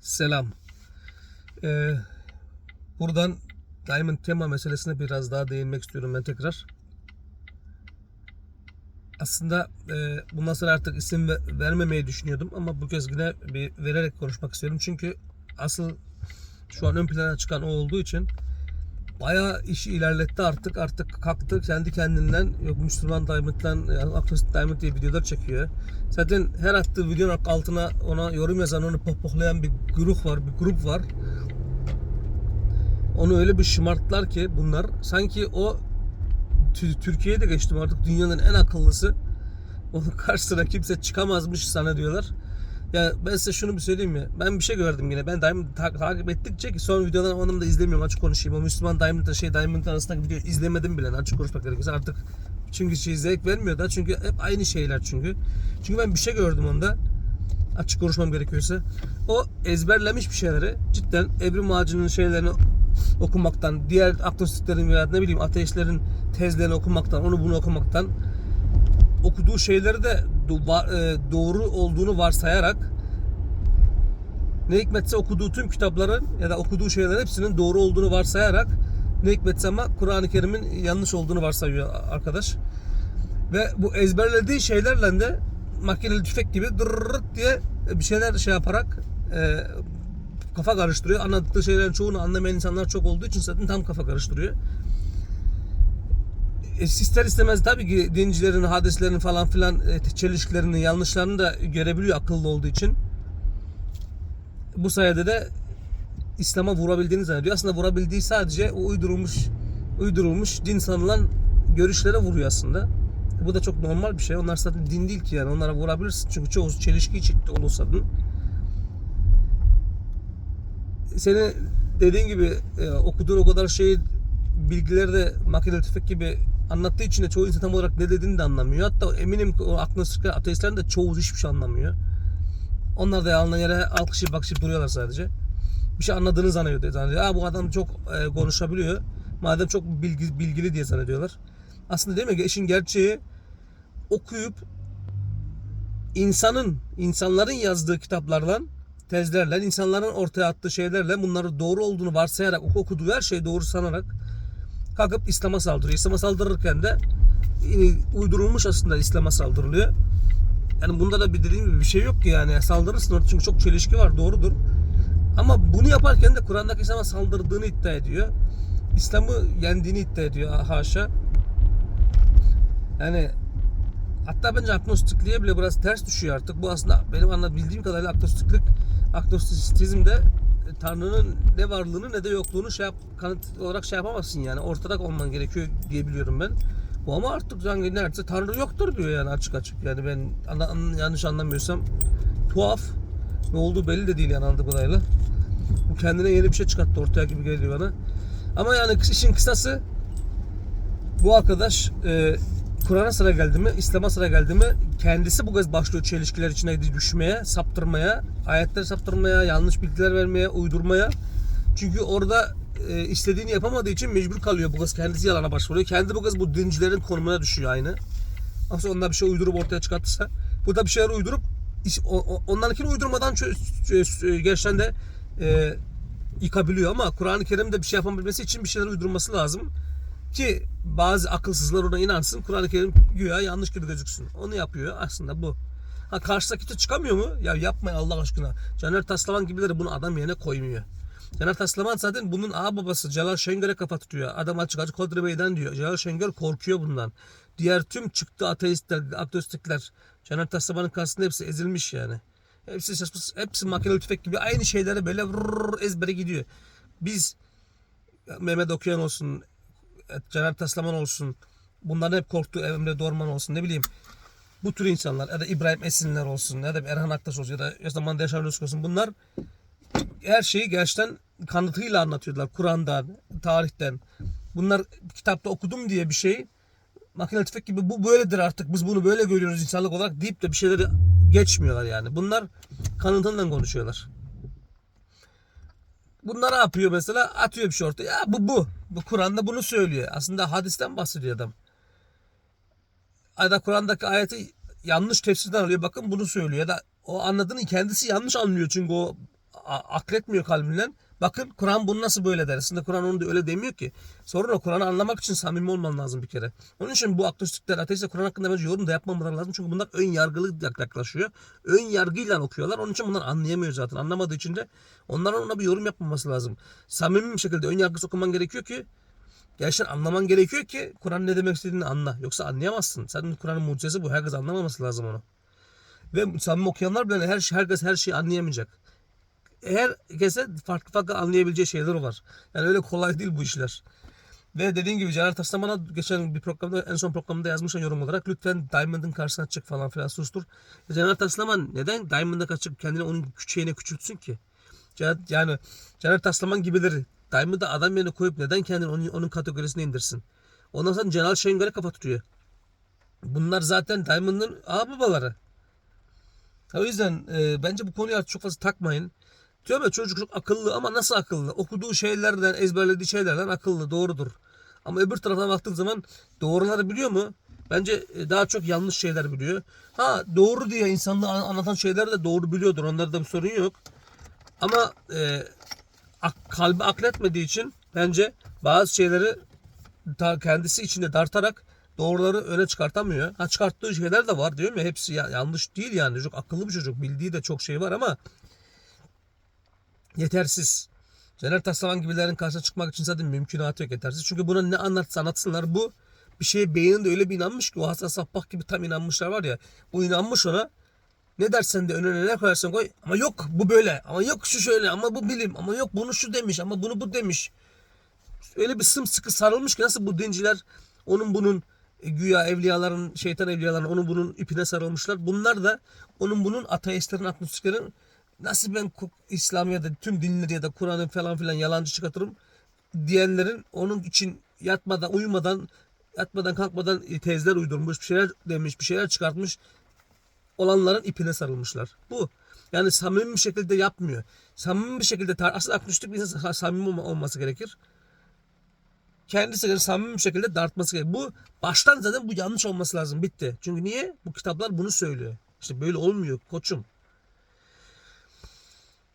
Selam. Ee, buradan Diamond tema meselesine biraz daha değinmek istiyorum ben tekrar. Aslında e, bundan sonra artık isim ve- vermemeyi düşünüyordum ama bu kez yine bir vererek konuşmak istiyorum. Çünkü asıl şu an ön plana çıkan o olduğu için bayağı işi ilerletti artık. Artık kalktı kendi kendinden yok Müslüman Diamond'dan yani Akrosit Diamond diye videolar çekiyor. Zaten her attığı videonun altına ona yorum yazan onu pohpohlayan bir grup var, bir grup var. Onu öyle bir şımarttılar ki bunlar sanki o Tü- Türkiye'ye de geçtim artık dünyanın en akıllısı. Onun karşısına kimse çıkamazmış sana diyorlar. Ya ben size şunu bir söyleyeyim mi? Ben bir şey gördüm yine. Ben Diamond ta- takip ettikçe ki son videodan onu da izlemiyorum açık konuşayım. O Müslüman Diamond'la şey Diamond arasındaki videoyu izlemedim bile açık konuşmak gerekirse artık çünkü şey zevk vermiyor da çünkü hep aynı şeyler çünkü. Çünkü ben bir şey gördüm onda. Açık konuşmam gerekiyorsa. O ezberlemiş bir şeyleri cidden Evrim Ağacı'nın şeylerini okumaktan, diğer agnostiklerin veya ne bileyim ateistlerin tezlerini okumaktan, onu bunu okumaktan okuduğu şeyleri de e, doğru olduğunu varsayarak ne hikmetse okuduğu tüm kitapların ya da okuduğu şeylerin hepsinin doğru olduğunu varsayarak ne hikmetse ama Kur'an-ı Kerim'in yanlış olduğunu varsayıyor arkadaş. Ve bu ezberlediği şeylerle de makineli tüfek gibi dırırırt diye bir şeyler şey yaparak e, kafa karıştırıyor. Anlattığı şeylerin çoğunu anlamayan insanlar çok olduğu için zaten tam kafa karıştırıyor. E, ister istemez tabii ki dincilerin, hadislerin falan filan e, çelişkilerini, yanlışlarını da görebiliyor akıllı olduğu için. Bu sayede de İslam'a vurabildiğini zannediyor. Aslında vurabildiği sadece o uydurulmuş uydurulmuş din sanılan görüşlere vuruyor aslında. Bu da çok normal bir şey. Onlar zaten din değil ki yani. Onlara vurabilirsin. Çünkü çoğu çelişki içikti olursa din. Seni dediğin gibi e, okuduğun o kadar şeyi bilgileri de makineli tüfek gibi anlattığı için de çoğu insan tam olarak ne dediğini de anlamıyor. Hatta eminim ki o agnostikler, ateistlerin de çoğu hiçbir şey anlamıyor. Onlar da yalan yere alkışlayıp bakışıp duruyorlar sadece. Bir şey anladığını zannediyor. zannediyor. Aa, bu adam çok e, konuşabiliyor. Madem çok bilgi, bilgili diye zannediyorlar. Aslında değil mi? İşin gerçeği okuyup insanın, insanların yazdığı kitaplarla, tezlerle, insanların ortaya attığı şeylerle bunları doğru olduğunu varsayarak, oku- okuduğu her şeyi doğru sanarak kalkıp İslam'a saldırıyor. İslam'a saldırırken de e, uydurulmuş aslında İslam'a saldırılıyor. Yani bunda da bir dediğim gibi bir şey yok ki yani saldırırsın orada çünkü çok çelişki var doğrudur. Ama bunu yaparken de Kur'an'daki İslam'a saldırdığını iddia ediyor. İslam'ı yendiğini iddia ediyor haşa. Yani hatta bence agnostikliğe bile biraz ters düşüyor artık. Bu aslında benim anlayabildiğim kadarıyla agnostiklik agnostisizmde e, Tanrı'nın ne varlığını ne de yokluğunu şey yap, kanıt olarak şey yapamazsın yani. Ortada olman gerekiyor diye biliyorum ben. Bu ama artık sanki neredeyse Tanrı yoktur diyor yani açık açık. Yani ben an- yanlış anlamıyorsam tuhaf. Ne olduğu belli de değil yani anladığım kadarıyla. Bu kendine yeni bir şey çıkarttı ortaya gibi geliyor bana. Ama yani işin kısası bu arkadaş e, Kur'an'a sıra geldi mi, İslam'a sıra geldi mi kendisi bu kez başlıyor çelişkiler içine düşmeye, saptırmaya, ayetleri saptırmaya, yanlış bilgiler vermeye, uydurmaya. Çünkü orada e, istediğini yapamadığı için mecbur kalıyor bu kız kendisi yalana başvuruyor. Kendi bu kız bu dincilerin konumuna düşüyor aynı. Aslında onlar bir şey uydurup ortaya çıkartırsa bu da bir şeyler uydurup onlarınkini uydurmadan gerçekten de e, yıkabiliyor ama Kur'an-ı Kerim'de bir şey yapabilmesi için bir şeyler uydurması lazım ki bazı akılsızlar ona inansın Kur'an-ı Kerim güya yanlış gibi gözüksün. Onu yapıyor aslında bu. Ha karşıdaki de çıkamıyor mu? Ya yapmayın Allah aşkına. Caner Taslaman gibileri bunu adam yerine koymuyor. Caner Taslaman zaten bunun ağababası babası Celal Şengör'e kafa tutuyor. Adam açık açık Kodri Bey'den diyor. Celal Şengör korkuyor bundan. Diğer tüm çıktı ateistler, agnostikler Caner Taslaman'ın karşısında hepsi ezilmiş yani. Hepsi, hepsi makineli tüfek gibi aynı şeylere böyle vurur, ezbere gidiyor. Biz Mehmet Okuyan olsun, Caner Taslaman olsun, bunların hep korktuğu Emre Dorman olsun ne bileyim. Bu tür insanlar ya da İbrahim Esinler olsun ya da Erhan Aktaş olsun ya da Özlem Deşan Özkök olsun bunlar her şeyi gerçekten kanıtıyla anlatıyorlar. Kur'an'dan, tarihten. Bunlar kitapta okudum diye bir şey makine tüfek gibi bu böyledir artık biz bunu böyle görüyoruz insanlık olarak deyip de bir şeyleri geçmiyorlar yani. Bunlar kanıtından konuşuyorlar. Bunlar ne yapıyor mesela? Atıyor bir şey ortaya. Ya bu bu. Bu Kur'an'da bunu söylüyor. Aslında hadisten bahsediyor adam. Ayda Kur'an'daki ayeti yanlış tefsirden alıyor. Bakın bunu söylüyor. Ya da o anladığını kendisi yanlış anlıyor çünkü o akletmiyor kalbinden. Bakın Kur'an bunu nasıl böyle der. Aslında Kur'an onu da öyle demiyor ki. Sorun o Kur'an'ı anlamak için samimi olman lazım bir kere. Onun için bu agnostikler, ateistler Kur'an hakkında bence yorum da yapmamaları lazım. Çünkü bunlar ön yargılı yaklaşıyor. Ön yargıyla okuyorlar. Onun için bunlar anlayamıyor zaten. Anlamadığı için de onların ona bir yorum yapmaması lazım. Samimi bir şekilde ön yargısı okuman gerekiyor ki Gerçekten anlaman gerekiyor ki Kur'an ne demek istediğini anla. Yoksa anlayamazsın. Senin Kur'an'ın mucizesi bu. Herkes anlamaması lazım onu. Ve samimi okuyanlar bile her şey, herkes her şeyi anlayamayacak. Herkese farklı farklı anlayabileceği şeyler var. Yani öyle kolay değil bu işler. Ve dediğim gibi Caner Taslaman'a geçen bir programda en son programda yazmışlar yorum olarak lütfen Diamond'ın karşısına çık falan filan sustur. Ya Caner Taslaman neden Diamond'a kaçıp kendini onun küçüğüne küçültsün ki? Yani Caner Taslaman gibileri Diamond'da adam yerine koyup neden kendini onun, onun kategorisine indirsin? Ondan sonra Celal Şengör'e kafa tutuyor. Bunlar zaten Diamond'ın ağababaları. O yüzden e, bence bu konuyu artık çok fazla takmayın. Diyorum ya çocuk çok akıllı ama nasıl akıllı? Okuduğu şeylerden, ezberlediği şeylerden akıllı, doğrudur. Ama öbür taraftan baktığın zaman doğruları biliyor mu? Bence e, daha çok yanlış şeyler biliyor. Ha doğru diye insanlığı an- anlatan şeyler de doğru biliyordur. Onlarda bir sorun yok. Ama e, ak- kalbi akletmediği için bence bazı şeyleri ta- kendisi içinde dartarak doğruları öne çıkartamıyor. Ha çıkarttığı şeyler de var diyorum ya hepsi ya- yanlış değil yani. Çok akıllı bir çocuk. Bildiği de çok şey var ama yetersiz. Caner Taslaman gibilerin karşısına çıkmak için zaten mümkünatı yok yetersiz. Çünkü buna ne anlatsa anlatsınlar bu bir şeye beyninde öyle bir inanmış ki o Hasan Sabbah gibi tam inanmışlar var ya. Bu inanmış ona. Ne dersen de önüne ne koyarsan koy. Ama yok bu böyle. Ama yok şu şöyle. Ama bu bilim. Ama yok bunu şu demiş. Ama bunu bu demiş. Öyle bir sımsıkı sarılmış ki nasıl bu dinciler onun bunun e, güya evliyaların, şeytan evliyaların onun bunun ipine sarılmışlar. Bunlar da onun bunun ateistlerin, agnostiklerin nasıl ben Ku- İslamiyet'e tüm dinleri ya da Kur'an'ı falan filan yalancı çıkartırım diyenlerin onun için yatmadan, uyumadan, yatmadan kalkmadan e, tezler uydurmuş, bir şeyler demiş, bir şeyler çıkartmış olanların ipine sarılmışlar. Bu. Yani samimi bir şekilde yapmıyor. Samimi bir şekilde aslında agnostik bir insan sa- samimi olma- olması gerekir. Kendisi de samimi bir şekilde dartması gerekir. Bu baştan zaten bu yanlış olması lazım. Bitti. Çünkü niye? Bu kitaplar bunu söylüyor. İşte böyle olmuyor koçum.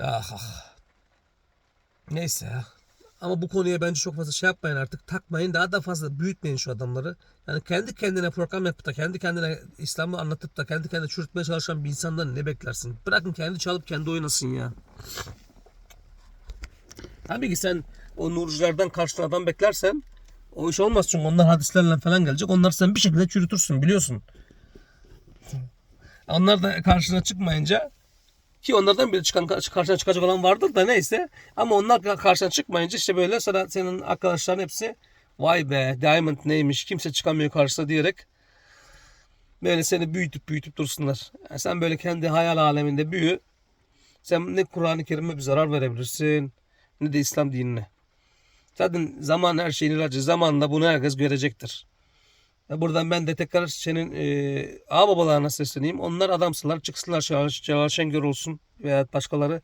Ah, ah. Neyse ya. Ama bu konuya bence çok fazla şey yapmayın artık. Takmayın. Daha da fazla büyütmeyin şu adamları. Yani kendi kendine program yapıp da kendi kendine İslam'ı anlatıp da kendi kendine çürütmeye çalışan bir insandan ne beklersin? Bırakın kendi çalıp kendi oynasın ya. Tabii ki sen o nurculardan karşına adam beklersen o iş olmaz çünkü onlar hadislerle falan gelecek. Onlar sen bir şekilde çürütürsün biliyorsun. Onlar da karşına çıkmayınca ki onlardan biri çıkan karşına çıkacak olan vardır da neyse. Ama onlar karşına çıkmayınca işte böyle sana senin arkadaşların hepsi vay be Diamond neymiş kimse çıkamıyor karşısına diyerek böyle seni büyütüp büyütüp dursunlar. Yani sen böyle kendi hayal aleminde büyü. Sen ne Kur'an-ı Kerim'e bir zarar verebilirsin ne de İslam dinine. Zaten zaman her şeyin ilacı. Zamanla bunu herkes görecektir. Ya buradan ben de tekrar senin e, ağababalarına sesleneyim. Onlar adamsınlar. Çıksınlar Celal, Şengör olsun veya başkaları.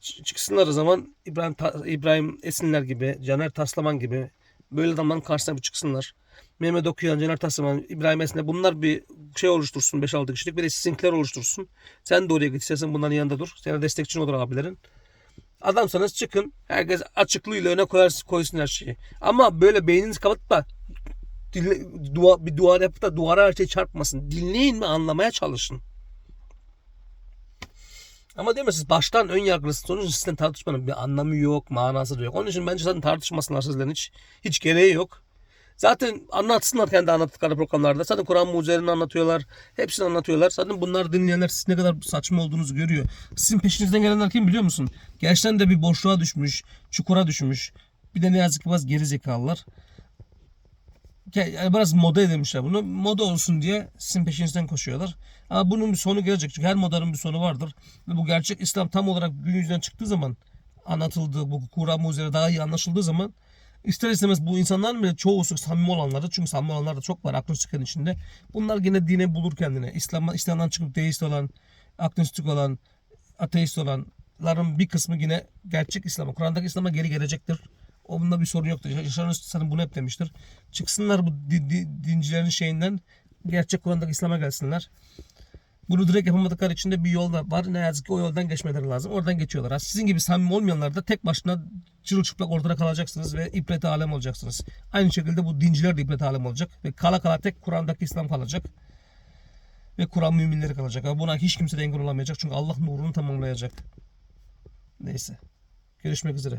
Çıksınlar o zaman İbrahim İbrahim Esinler gibi, Caner Taslaman gibi böyle adamların karşısına bir çıksınlar. Mehmet Okuyan, Caner Taslaman, İbrahim Esinler bunlar bir şey oluştursun 5-6 kişilik. Bir de sizinkiler oluştursun. Sen de oraya git. istersen bunların yanında dur. Sana destekçin olur abilerin. Adamsanız çıkın. Herkes açıklığıyla öne koyar, koysun her şeyi. Ama böyle beyninizi kapatıp da dinle, dua, bir duvar yapıp da duvara her şey çarpmasın. Dinleyin ve anlamaya çalışın. Ama değil mi siz baştan ön yargılısınız. Sonuçta sizden tartışmanın bir anlamı yok, manası da yok. Onun için bence zaten tartışmasınlar sizden hiç. Hiç gereği yok. Zaten anlatsınlar kendi anlattıkları programlarda. Zaten Kur'an mucizelerini anlatıyorlar. Hepsini anlatıyorlar. Zaten bunları dinleyenler siz ne kadar saçma olduğunuzu görüyor. Sizin peşinizden gelenler kim biliyor musun? Gerçekten de bir boşluğa düşmüş, çukura düşmüş. Bir de ne yazık ki bazı geri zekalılar. Ke- Yani biraz moda edilmişler bunu. Moda olsun diye sizin peşinizden koşuyorlar. Ama bunun bir sonu gelecek. Çünkü her modanın bir sonu vardır. Ve bu gerçek İslam tam olarak gün yüzüne çıktığı zaman anlatıldığı, bu Kur'an mucizeleri daha iyi anlaşıldığı zaman ister istemez bu insanların bile çoğusu samimi olanları çünkü samimi olanlar da çok var agnostiklerin içinde. Bunlar yine dine bulur kendine. İslam, İslam'dan çıkıp deist olan, agnostik olan, ateist olanların bir kısmı yine gerçek İslam'a, Kur'an'daki İslam'a geri gelecektir. Onda bir sorun yoktur. Yaşar Üstad bunu hep demiştir. Çıksınlar bu di- di- dincilerin şeyinden gerçek Kur'an'daki İslam'a gelsinler. Bunu direkt yapamadıkları için de bir yol da var. Ne yazık ki o yoldan geçmeleri lazım. Oradan geçiyorlar. Sizin gibi samimi olmayanlar da tek başına çırılçıplak ortada kalacaksınız ve ibret alem olacaksınız. Aynı şekilde bu dinciler de ibret alem olacak. Ve kala kala tek Kur'an'daki İslam kalacak. Ve Kur'an müminleri kalacak. Ha, Buna hiç kimse de engel olamayacak. Çünkü Allah nurunu tamamlayacak. Neyse. Görüşmek üzere.